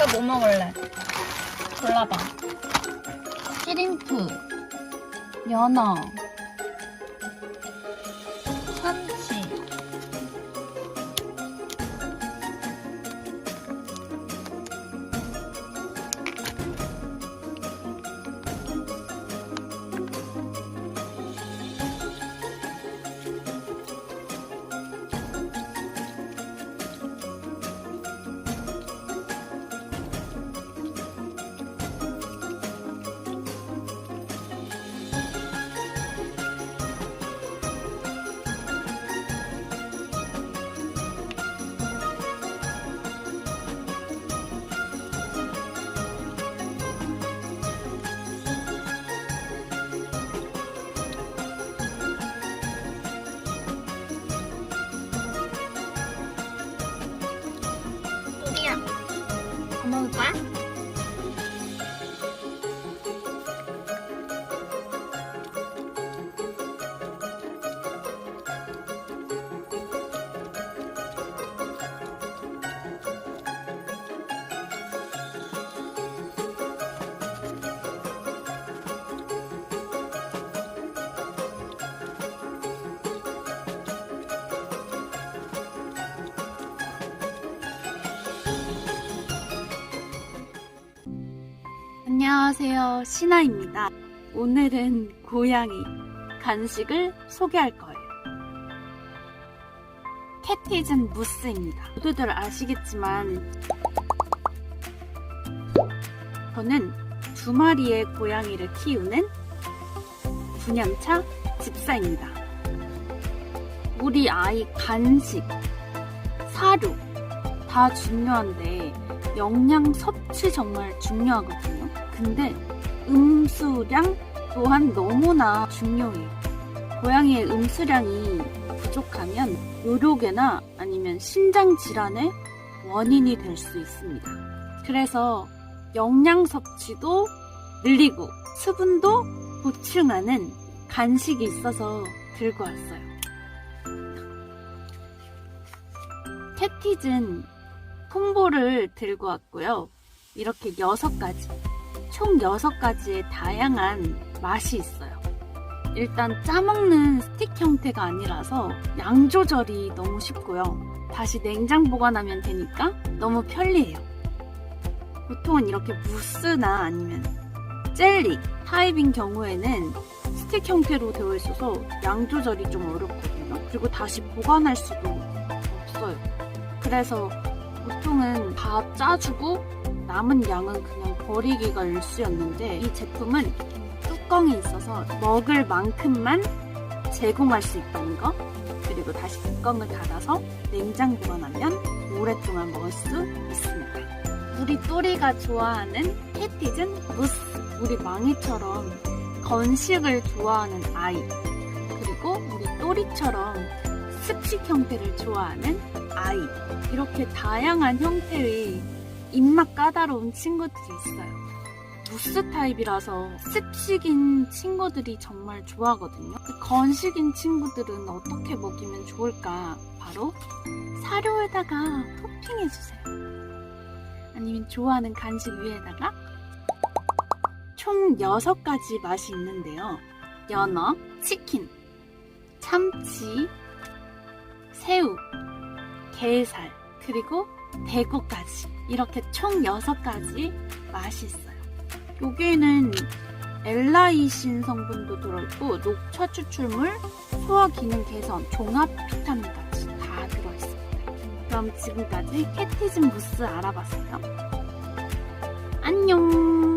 아까 뭐 먹을래? 골라봐. 시림프, 연어, 뭐 안녕하세요. 신아입니다. 오늘은 고양이 간식을 소개할 거예요. 캣티즌 무스입니다. 모두들 아시겠지만 저는 두 마리의 고양이를 키우는 분양차 집사입니다. 우리 아이 간식, 사료 다 중요한데 영양 섭취 정말 중요하거든요. 근데 음수량 또한 너무나 중요해요. 고양이의 음수량이 부족하면 요로계나 아니면 신장 질환의 원인이 될 수 있습니다. 그래서 영양 섭취도 늘리고 수분도 보충하는 간식이 있어서 들고 왔어요. 캣티즌 콤보를 들고 왔고요. 이렇게 6가지, 총 6가지의 다양한 맛이 있어요. 일단 짜먹는 스틱 형태가 아니라서 양 조절이 너무 쉽고요. 다시 냉장 보관하면 되니까 너무 편리해요. 보통은 이렇게 무스나 아니면 젤리 타입인 경우에는 스틱 형태로 되어 있어서 양 조절이 좀 어렵거든요. 그리고 다시 보관할 수도 없어요. 그래서 보통은 다 짜주고 남은 양은 그냥 버리기가 일쑤였는데 이 제품은 뚜껑이 있어서 먹을 만큼만 제공할 수 있다는 거. 그리고 다시 뚜껑을 닫아서 냉장 보관하면 오랫동안 먹을 수 있습니다. 우리 또리가 좋아하는 캣티즌 무스. 우리 망이처럼 건식을 좋아하는 아이. 그리고 우리 또리처럼 습식 형태를 좋아하는 아이. 이렇게 다양한 형태의 입맛 까다로운 친구들이 있어요. 무스 타입이라서 습식인 친구들이 정말 좋아하거든요. 그 건식인 친구들은 어떻게 먹이면 좋을까? 바로 사료에다가 토핑해주세요. 아니면 좋아하는 간식 위에다가 총 6가지 맛이 있는데요. 연어, 치킨, 참치, 새우, 게살, 그리고 대구까지 이렇게 총 6가지 맛이 있어요. 여기에는 엘라이신 성분도 들어있고 녹차 추출물, 소화 기능 개선, 종합 비타민까지 다 들어있습니다. 그럼 지금까지 캣티즌 무스 알아봤어요. 안녕!